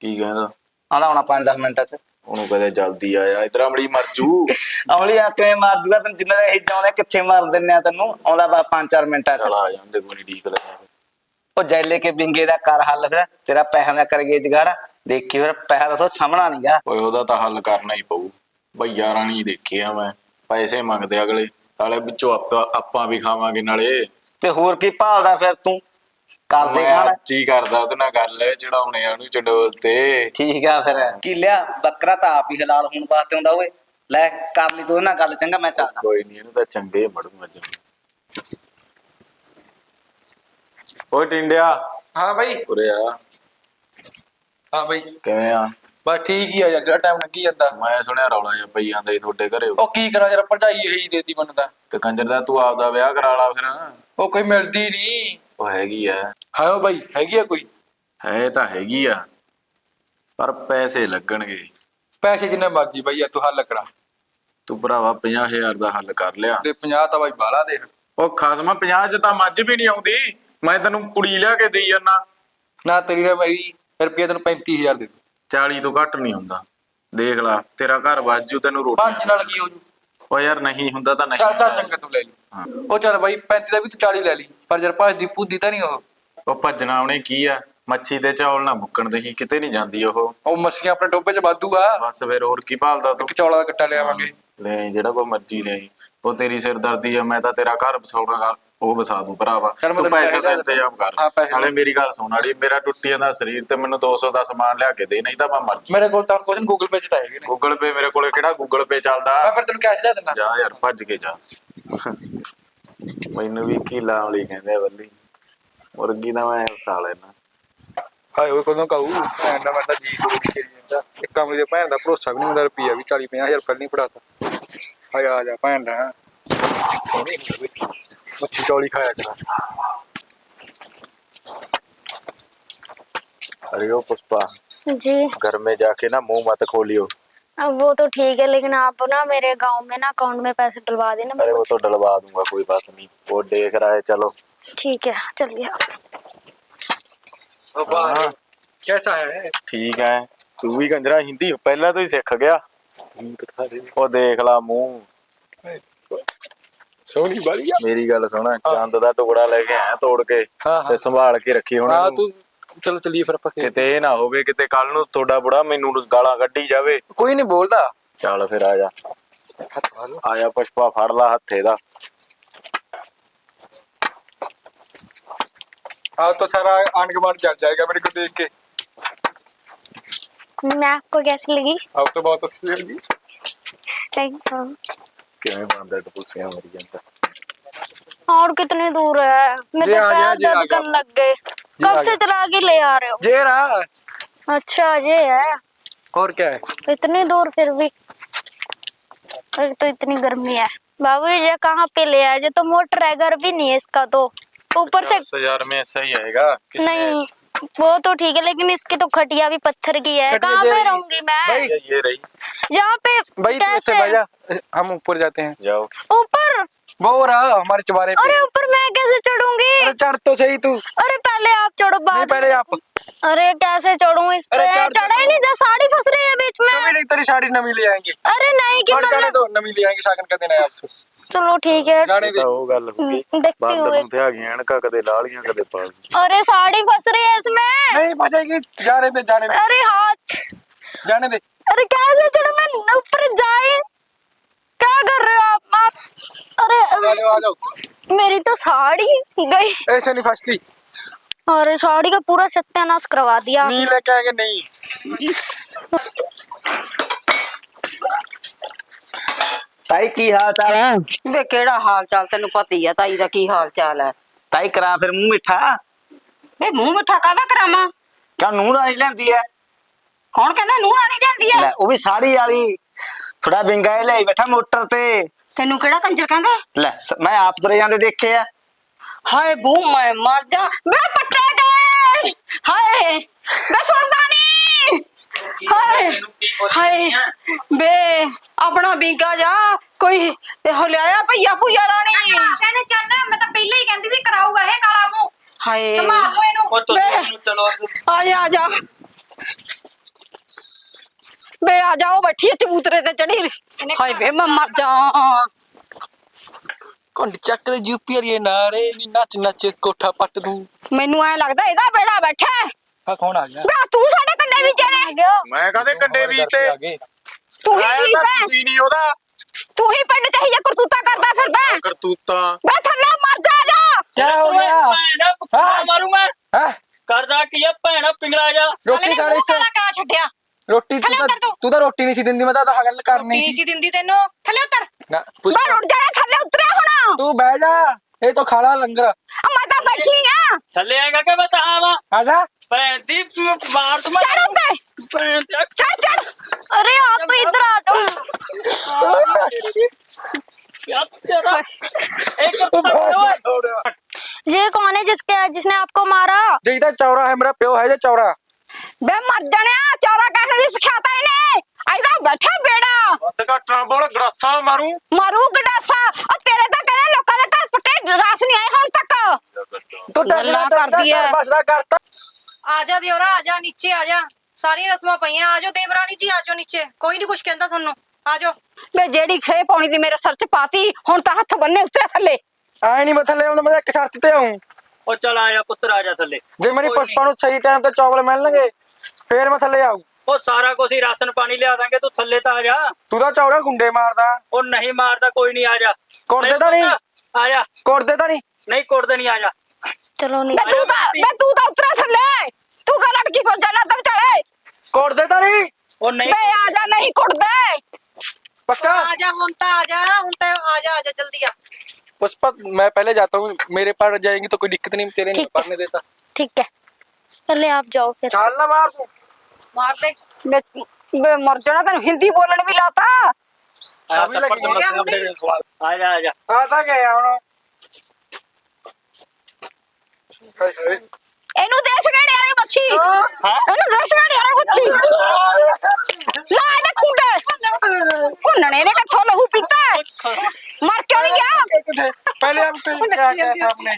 ਕੀ ਕਹਿੰਦਾ? ਆਉਣਾ ਆਉਣਾ 5-10 ਮਿੰਟਾਂ ਚ। ਉਹਨੂੰ ਕਹਦੇ ਜਲਦੀ ਆਇਆ ਇਤਰਾ ਅਮਲੀ ਮਰ ਜੂ। ਅਮਲੀ ਆ ਕਿਵੇਂ ਮਾਰ ਜੂਗਾ? ਤੈਨੂੰ ਜਿੰਨਾ ਇਹ ਚਾਹੁੰਦਾ ਕਿੱਥੇ ਮਾਰ ਦਿੰਨੇ ਆ ਤੈਨੂੰ? ਆਉਂਦਾ ਬਾ 5-4 ਮਿੰਟਾਂ ਚ। ਚਲ ਜਾਂਦੇ ਕੋਈ ਨੀ ਡੀਕ ਲੈ ਉਹ ਜੈਲੇ ਕੇ ਬਿੰਗੇ ਦਾ ਕਰ ਹੱਲ ਫਿਰ। ਤੇਰਾ ਪੈਸਿਆਂ ਦਾ ਕਰਗੇ ਜਗਾੜ ਦੇਖੀ ਫਿਰ ਪੈਸਾ ਤਾਂ ਤੋਂ ਸਾਹਮਣਾ ਨਹੀਂਗਾ ਓਏ ਉਹਦਾ ਤਾਂ ਹੱਲ ਕਰਨਾ ਹੀ ਪਊ। ਭਈਆ ਰਾਣੀ ਦੇਖਿਆ ਮੈਂ ਪੈਸੇ ਮੰਗਦੇ ਅਗਲੇ ਨਾਲੇ ਵਿੱਚੋਂ ਆਪਾਂ ਆਪਾਂ ਵੀ ਖਾਵਾਂਗੇ ਨਾਲੇ। ਤੇ ਹੋਰ ਕੀ ਭਾਲਦਾ ਫਿਰ ਤੂੰ? ਕਰਦੇ ਮੈਂ ਖਾਣਾ। ਅੱਜ ਹੀ ਕਰਦਾ ਉਹਦੇ ਨਾਲ ਗੱਲ ਚੜਾਉਣੇ ਆ ਉਹਨੂੰ ਚੰਡੋਲ ਤੇ। ਠੀਕ ਆ ਫਿਰ। ਕੀ ਲਿਆ? ਬੱਕਰਾ ਤਾਂ ਆਪ ਹੀ ਹਲਾਲ ਹੋਣ ਵਾਸਤੇ ਹੁੰਦਾ ਓਏ। ਲੈ ਕਰ ਲਈ ਤੂੰ ਉਹਨਾਂ ਗੱਲ ਚੰਗਾ ਮੈਂ ਚੱਲਦਾ। ਕੋਈ ਨਹੀਂ ਇਹਨੂੰ ਤਾਂ ਚੰਗੇ ਮੜੂ ਅੱਜ ਓਏ ਟਿੰਡਿਆ। ਹਾਂ ਬਾਈ। ਉਰੇ ਆ। ਹਾਂ ਬਾਈ। ਕਿਵੇਂ ਆ? ਬਸ ਠੀਕ ਹੀ ਆ ਯਾਰ ਜਿਹੜਾ ਟਾਈਮ ਲੰਘੀ ਜਾਂਦਾ। ਮੈਂ ਸੁਣਿਆ ਰੌਲਾ ਜਿਹਾ ਪਈ ਜਾਂਦਾ ਸੀ ਤੁਹਾਡੇ ਘਰੇ ਉਹ। ਕੀ ਕਰਾਂ ਯਾਰ ਭਰਜਾਈ ਇਹੀ ਦੇਤੀ ਮੈਨੂੰ ਤਾਂ। ਤੇ ਕੰਜਰ ਦਾ ਤੂੰ ਆਪਦਾ ਵਿਆਹ ਕਰਾ ਲਾ ਫਿਰ। ਉਹ ਕੋਈ ਮਿਲਦੀ ਨਹੀਂ ਉਹ ਹੈਗੀ ਆ। ਹਾਂ ਉਹ ਬਾਈ ਹੈਗੀ ਆ ਕੋਈ? ਹੈ ਤਾਂ ਹੈਗੀ ਆ ਪਰ ਪੈਸੇ ਲੱਗਣਗੇ। ਪੈਸੇ ਜਿੰਨੇ ਮਰਜ਼ੀ ਬਾਈ ਯਾਰ ਤੂੰ ਹੱਲ ਕਰਾ। ਤੂੰ ਭਰਾਵਾ 50000 ਦਾ ਹੱਲ ਕਰ ਲਿਆ। ਤੇ 50 ਤਾਂ ਬਾਈ ਬਾਲਾ ਦੇਖ ਉਹ ਖਾਸਮਾ 50 ਚ ਤਾਂ ਮੱਝ ਵੀ ਨਹੀਂ ਆਉਂਦੀ। ਮੈਂ ਤੈਨੂੰ ਕੁੜੀ ਲਿਆ ਕੇ ਦੇਈ ਜਾਨਾ ਨਾ ਤੇਰੀ ਨਾ ਮੇਰੀ ਰੁਪਈਆ ਤੈਨੂੰ 35000 ਦੇ ਦੂੰ। 40 ਤੋਂ ਘੱਟ ਨਹੀਂ ਹੁੰਦਾ। ਦੇਖ ਲਾ ਤੇਰਾ ਘਰ ਵਾਜੂ ਤੈਨੂੰ ਰੋਟੀ ਪੰਜ ਨਾਲ ਕੀ ਹੋ ਜੂ? ਉਹ ਯਾਰ ਨਹੀਂ ਹੁੰਦਾ ਤਾਂ ਨਹੀਂ। ਚੱਲ ਚੱਲ ਚੰਗਾ ਤੂੰ ਲੈ ਲਈ। ਉਹ ਚੱਲ ਬਾਈ 35 ਦਾ ਵੀ ਤੂੰ 40 ਲੈ ਲਈ ਪਰ ਯਾਰ ਭੱਜਦੀ ਪੁੱਦੀ ਤਾਂ ਨਹੀਂ ਉਹ। ਉਹ ਭੱਜਣਾ ਉਹਨੇ ਕੀ ਆ? ਮੱਛੀ ਤੇ ਚੌਲ ਨਾ ਮੁੱਕਣ ਦੇਹੀ ਕਿਤੇ ਨਹੀਂ ਜਾਂਦੀ ਉਹ। ਉਹ ਮੱਛੀਆਂ ਆਪਣੇ ਟੋਬੇ 'ਚ ਵਾਧੂ ਆ। ਬਸ ਫਿਰ ਹੋਰ ਕੀ ਭਾਲਦਾ ਤੂੰ? ਚੌਲਾਂ ਦਾ ਕੱਟਾ ਲੈ ਆਵਾਂਗੇ ਲੈ ਜਿਹੜਾ ਕੋ ਮਰਜ਼ੀ ਲੈ। ਉਹ ਤੇਰੀ ਸਿਰਦਰਦੀ ਆ ਮੈਂ ਤਾਂ ਤੇਰਾ ਘਰ ਵਸਾਉਣਾ ਗਾ ਉਹ ਵਸਾ ਦੂੰ ਭਰਾਵਾ। ਚੱਲ ਮੈਂ ਤੂੰ ਤੈਨੂੰ ਪੈਸੇ ਦਾ ਪੈਸੇ ਇੰਤਜ਼ਾਮ ਕਰ। ਹਾਂ, ਪੈਸੇ ਨਾਲੇ ਮੇਰੀ ਗੱਲ ਸੁਣ ਆੜੀ ਮੇਰਾ ਟੁੱਟੀ ਜਾਂਦਾ ਸਰੀਰ ਤੇ ਮੈਨੂੰ 200 ਦਾ ਸਮਾਨ ਲਿਆ ਕੇ ਦੇ ਨਹੀਂ ਤਾਂ ਮੈਂ ਮਰ ਜੂ ਮੇਰੇ ਕੋਲ ਤਾਂ ਕੁਝ ਗੂਗਲ ਪੇ 'ਚ ਤਾਂ ਹੈਗੇ ਨੇ। ਗੂਗਲ ਪੇ ਮੇਰੇ ਕੋਲੇ ਕਿਹੜਾ ਗੂਗਲ ਪੇ ਚੱਲਦਾ? ਮੈਂ ਫਿਰ ਤੈਨੂੰ ਕੈਸ਼ ਲਿਆ ਦਿੰਦਾ। ਜਾ ਯਾਰ ਭੱਜ ਕੇ ਜਾ। ਮੈਨੂੰ ਵੀ ਕੀ ਲਾਉਲੀ ਕਹਿੰਦੇ ਆ ਬੱਲੀ। ਮੁਰਗੀ ਦਾ ਮੈਂ ਵਸਾ ਲੈਣਾ ਹਾਏ ਉਹ ਕਦੋਂ ਕਹੂ ਭੈਣ ਦਾ ਮੈਂ ਤਾਂ ਜੀ ਤੋਂ ਵੀ ਜਾਂਦਾ। ਇੱਕ ਕਮਰੇ ਦੇ ਭੈਣ ਦਾ ਭਰੋਸਾ ਵੀ ਨਹੀਂ ਹੁੰਦਾ ਰੁਪਈਆ ਵੀ 40 50000 ਪਹਿਲਾਂ ਹੀ ਫੜਾਤਾ। ਹਾਏ ਆ ਜਾ ਭੈਣ ਦਾ। ਸੋਹਣੀ ਹੁੰਦੀ ਬਈ। मच्छी टौली खाया कर अरे ओ पुष्पा। जी। घर में जाके ना मुँह मत खोलियो। वो तो ठीक है लेकिन आप ना मेरे गाँव में ना अकाउंट में पैसे डलवा देना अरे वो तो डलवा दूँगा कोई बात नहीं। वो देख रहा है चलो। ठीक है चलिए। आप हाँ। कैसा है? ठीक है। तू भी कंजरा हिंदी पहला तो ही सीख गया। तो देख ला मुँह। ਸੋਹਣੀ ਬਾਲੀ ਆ। ਮੇਰੀ ਗੱਲ ਸੁਣਾ ਚੰਦ ਦਾ ਟੁਕੜਾ ਲੈ ਕੇ ਆਇਆ ਤੋੜ ਕੇ ਤੇ ਸੰਭਾਲ ਕੇ ਰੱਖੀ ਹੁਣ ਹਾਂ ਤੂੰ ਚਲੋ ਚੱਲੀਏ ਫਿਰ ਆਪਾਂ ਕਿਤੇ ਇਹ ਨਾ ਹੋਵੇ ਕਿਤੇ ਕੱਲ ਨੂੰ ਤੁਹਾਡਾ ਬੁੜਾ ਮੈਨੂੰ ਗਾਲਾਂ ਕੱਢੀ ਜਾਵੇ। ਕੋਈ ਨਹੀਂ ਬੋਲਦਾ। ਚੱਲ ਫਿਰ ਆ ਜਾ। ਆਇਆ ਪੁਸ਼ਪਾ ਫੜ ਲਾ ਹੱਥੇ ਦਾ। ਆਹ ਤਾਂ ਸਾਰਾ ਆਂਢ ਗੁਆਂਢ ਜਲ ਜਾਏਗਾ ਮੇਰੇ ਕੋ ਦੇਖ ਕੇ। मैं आपको कैसी लगी अब तो बहुत अच्छी लगी थैंक यू ਕਿਵੇਂ ਬੰਦਾ ਟਪੂਸੀਆਂ ਮਰੀ ਜਾਂਦਾ और कितनी दूर है ये मेरे आ गया, पैर ये आ दर्द गया। करने लग गए आ कब से गया। चला के ले आ रहे हो ये रहा अच्छा ये है और क्या है इतनी दूर फिर भी फिर तो इतनी गर्मी है बाबू ये कहाँ पे ले आए ये तो मोटर है घर भी नहीं है इसका तो ऊपर से दस हजार में सही आएगा किसने- नहीं वो तो ठीक है लेकिन इसकी तो खटिया भी पत्थर की है खटिया कहाँ ये पे रही। रहूंगी मैं भाई, ये ये रही यहाँ पे भाई तू इससे कैसे बजा हम ऊपर जाते हैं जाओ ऊपर वो रहा हमारे चबारे पे अरे ऊपर मैं कैसे चढ़ूंगी अरे चढ़ तो सही तू अरे पहले आप चढ़ो नहीं बाद पहले आप अरे कैसे चढ़ूं इस पे अरे चढ़- चढ़ा ही नहीं जा साड़ी फंस रही है बीच कभी में नहीं तेरी साड़ी नवी ले आएंगे अरे नहीं कि और जाने मतलब दो नवी ले आएंगे शागन का दिन है आपको चलो ठीक है जाने दे ਤਾਂ ਉਹ ਗੱਲ ਹੋ ਗਈ देखती हूँ ਬਾਂਦਰ ਨੂੰ ਤੇ ਆ ਗਈਆਂ ਅਣਕਾ ਕਦੇ ਲਾਲੀਆਂ ਕਦੇ ਪਾਲ अरे साड़ी फंस रही है इसमें नहीं फंसेगी जाने दे जाने दे अरे हाथ जाने दे अरे कैसे चढ़ू मैं ऊपर जाए क्या कर रहे हो आप आप अरे आ जाओ आ जाओ मेरी तो साड़ी गई ऐसे नहीं फंसती और साड़ी का पूरा सत्यानाश करवा दिया नहीं लेके आएंगे नहीं ਤਾਈ ਕੀ ਹਾਲ ਚਾਲ ਹੈ ਵੇ ਕਿਹੜਾ ਹਾਲ ਚਾਲ ਤੈਨੂੰ ਪਤਾ ਹੀ ਆ ਤਾਈ ਦਾ ਕੀ ਹਾਲ ਚਾਲ ਹੈ ਤਾਈ ਕਰਾ ਫਿਰ ਮੂੰਹ ਮਿੱਠਾ ਵੇ ਮੂੰਹ ਮਿੱਠਾ ਕਾਹਦਾ ਕਰਾਵਾਂ ਕਾ ਨੂੰਹ ਰਾਣੀ ਲੈਂਦੀ ਹੈ ਕੌਣ ਕਹਿੰਦਾ ਨੂੰਹ ਰਾਣੀ ਲੈਂਦੀ ਲੈ ਐ ਉਹ ਵੀ ਸਾੜੀ ਵਾਲੀ ਥੋੜਾ ਵਿੰਗਾ ਜਿਹਾ ਲਈ ਬੈਠਾ ਮੋਟਰ ਤੇ ਤੈਨੂੰ ਕਿਹੜਾ ਕੰਜਰ ਕਹਿੰਦਾ? ਲੈ ਸ- ਮੈਂ ਆਪ ਤੁਰੇ ਜਾਂਦੇ ਦੇਖੇ ਆ। ਹਾਏ ਬੂ ਮੈਂ ਮਰ ਜਾ। ਵੇ ਪੱਟੇ ਗਏ ਹਾਏ ਵੇ ਸੁਣਦਾ ਨਹੀਂ ਹਾਏ ਹਾਏ ਵੇ ਆਪਣਾ ਬਿੰਗਾ ਜਾ। ਕੋਈ ਇਹੋ ਲਿਆਇਆ ਭਈਆ ਭੂਆ ਰਾਣੀ। ਕਹਿੰਦੇ ਚੱਲ ਮੈਂ ਤਾਂ ਪਹਿਲਾਂ ਹੀ ਕਹਿੰਦੀ ਸੀ ਕਰਾਊਗਾ ਇਹ ਕਾਲਾ ਮੂੰਹ। ਹਾਏ। ਸੰਭਾਲ ਲਓ ਇਹਨੂੰ। ਆ ਜਾ ਆ ਜਾ। ਵੇ ਆ ਜਾ ਉਹ ਬੈਠੀ ਹੈ ਚਬੂਤਰੇ ਤੇ ਚੜੀ ਹਾਏ ਵੇ ਮੈਂ ਮਰ ਜਾ। ਕੰਡ ਚੱਕ ਦੇ ਯੂਪੀ ਵਾਲੀ ਨਾਰੇ ਨੀ ਨੱਚ ਨੱਚ ਕੋਠਾ ਪੱਟ ਦੂੰ। ਮੈਨੂੰ ਐ ਲੱਗਦਾ ਇਹਦਾ ਬੇੜਾ ਬੈਠਾ ਹੈ। ਆ ਕੌਣ ਆ ਗਿਆ? ਵੇ ਤੂੰ ਸਾਡੇ ਕੰਡੇ ਵਿੱਚ ਨੇ ਮੈਂ ਕਹਦੇ ਕੰਡੇ ਵੀ ਤੇ? ਤੂੰ ਹੀ ਠੀਕ ਹੈ। ਤੁਸੀਂ ਨਹੀਂ ਉਹਦਾ। ਤੂੰ ਹੀ ਪਿੰਡ ਚ ਹੀ ਕਰਤੂਤਾ ਕਰਦਾ ਫਿਰਦਾ ਹੈ। ਕਰਤੂਤਾਂ। ਵੇ ਥੱਲੇ ਮਰ ਜਾ ਜਾ। ਕੀ ਹੋ ਗਿਆ? ਭੈਣਾ ਮਾਰੂ ਮੈਂ। ਹੈ? ਕਰਦਾ ਕੀ ਆ ਭੈਣਾ ਪਿੰਗਲਾ ਜਾ ਰੋਟੀ ਖਾਣੀ ਸੀ। ਕਾਲਾ ਕਰਾ ਛੱਡਿਆ। ਰੋਟੀ ਤੂੰ ਥੱਲੇ ਤਾਂ ਉਤਰ ਤੂੰ। ਤੂੰ ਤਾਂ ਰੋਟੀ ਨਹੀਂ ਸੀ ਦਿੰਦੀ ਮੈਂ ਤਾਂ ਆਹ ਗੱਲ ਕਰਨੀ ਨਹੀਂ ਸੀ ਸੀ ਦਿੰਦੀ ਤੈਨੂੰ ਥੱਲੇ ਉਤਰ ਨਾ ਵੇ ਪੁਸ਼ਪਾ ਰੁੜ ਜਾਣਾ ਥੱਲੇ ਉਤਰਿਆ ਹੁਣ ਤੂੰ ਬਹਿ ਜਾ ਇਹ ਤਾਂ ਖਾਲਾ ਲੰਗਰ ਆ ਮੈਂ ਤਾਂ ਬੈਠੀ ਆ ਥੱਲੇ ਆਏਗਾ ਕਿ ਬਤਾਵਾ ਆ ਜਾ ਭੈਣ ਦੀ ਮਾਰ ਤੂੰ ਮੈਂ ਚੜ ਉੱਤੇ ਭੈਣ ਦੀ ਚੜ ਚੜ अरे आप इधर आ जाओ ਯਾਰ ਤੇਰਾ ਇੱਕ ਓਏ ये कौन है जिसके जिसने आपको मारा ਜੇ ਇਹਦਾ ਚੌਰਾ ਹੈ ਮੇਰਾ ਪਿਓ ਹੈ ਜੇ ਵੇ ਮਰ ਜਾਣਿਆ ਚੌਰਾ ਕਰਨ ਵੀ ਸਿਖਾਤਾ ਇਹਨੇ ਐਦਾ ਬੈਠਾ ਬੇੜਾ। ਵੱਧ ਘਟਣਾ ਬੋਲ ਗਰਾਸਾ ਮਾਰੂ। ਮਾਰੂ ਗਡਾਸਾ ਉਹ ਤੇਰੇ ਤਾਂ ਕਹਿੰਦੇ ਲੋਕਾਂ ਦੇ ਘਰ ਪੱਟੇ ਰਾਸ ਨਹੀਂ ਆਏ ਹੁਣ ਤੱਕ। ਤੂੰ ਗੱਲਾਂ ਕਰਦੀ ਐ। ਬਸਦਾ ਕਰਤਾ ਆ ਜਾ ਦਿਓਰਾ ਆ ਜਾ ਨੀਚੇ ਆ ਜਾ। ਸਾਰੀਆਂ ਰਸਮਾਂ ਪਈਆਂ ਆ ਜਾਓ ਦੇਵਰਾਨੀ ਜੀ ਆ ਜਾਓ ਨੀਚੇ। ਕੋਈ ਨਹੀਂ ਕੁਝ ਕਹਿੰਦਾ ਤੁਹਾਨੂੰ। ਆ ਜਾਓ। ਵੇ ਜਿਹੜੀ ਖੇ ਪਾਉਣੀ ਦੀ ਮੇਰੇ ਸਿਰ ਚ ਪਾਤੀ ਹੁਣ ਤਾਂ ਹੱਥ ਬੰਨੇ ਉੱਤੇ ਥੱਲੇ। ਆਏ ਨਹੀਂ ਮੈਂ ਥੱਲੇ ਆਉਂਦਾ ਮੈਂ ਤਾਂ ਇੱਕ ਸ਼ਰਤ ਤੇ ਆਉਂ ਉਹ ਚਲ ਆਇਆ ਪੁੱਤਰ ਆ ਜਾ ਥੱਲੇ। ਜੇ ਮੇਰੀ ਕੋਈ ਨੂੰ ਸਹੀ ਟਾਈਮ ਤੇ ਚੌਲ ਮਿਲਣਗੇ ਫੇਰ ਮੈਂ ਥੱਲੇ ਆਊ। ਉਹ ਸਾਰਾ ਕੁਝ ਹੀ ਰਾਸ਼ਨ ਪਾਣੀ ਲਿਆ ਦਾਂਗੇ ਤੂੰ ਥੱਲੇ ਤਾਂ ਆ ਜਾ। ਤੂੰ ਤਾਂ ਚੌੜਾ ਗੁੰਡੇ ਮਾਰਦਾ। ਉਹ ਨਹੀਂ ਮਾਰਦਾ ਕੋਈ ਨਹੀਂ ਆ ਜਾ। ਕੁੱਟਦੇ ਤਾਂ ਨਹੀਂ? ਆ ਜਾ। ਕੁੱਟਦੇ ਤਾਂ ਨਹੀਂ। ਨਹੀਂ ਕੁੱਟਦੇ ਨਹੀਂ ਆ ਜਾ। ਚਲੋ ਨਹੀਂ। ਮੈਂ ਤੂੰ ਤਾਂ ਮੈਂ ਤੂੰ ਤਾਂ ਉਤਰਾ ਥੱਲੇ। ਤੂੰ ਕਾ ਲੜਕੀ ਫਿਰ ਜਾਣਾ ਤਾਂ ਵਿਚਾਲੇ। ਕੁੱਟਦੇ ਤਾਂ ਨਹੀਂ। ਉਹ ਨਹੀਂ। ਬੇ ਆ ਜਾ ਨਹੀਂ ਕੁੱਟਦੇ ਪੱਕਾ? ਆ ਜਾ ਹੁਣ ਤਾਂ ਆ ਜਾ। ਹੁਣ ਤਾਂ ਆ ਜਾ ਆ ਜਾ ਜਲਦੀ ਆ। उस पर मैं पहले जाता हूँ मेरे पास जाएँगी तो कोई दिक्कत नहीं तेरे नहीं पढ़ने देता। ठीक है। पहले आप जाओ फिर। चलना मार मार दे। मैं मर जाना तेरे हिंदी बोलने भी लाता। आजा आजा आता क्या यार ਇਹਨੂੰ ਦੇ ਸਗੜੇ ਵਾਲੀ ਮੱਛੀ। ਇਹਨੂੰ ਦੇ ਸਗੜੇ ਵਾਲੀ ਮੱਛੀ। ਲਾ ਇਹਦੇ ਖੁੰਡੇ। ਭੁੰਨਣੇ ਨੇ ਕਿੱਥੋਂ ਲਹੂ ਪੀਤਾ। ਮਰ ਕਿਉਂ ਗਿਆ। ਪਹਿਲੇ ਹਫ਼ਤੇ ਆਇਆ ਸੀ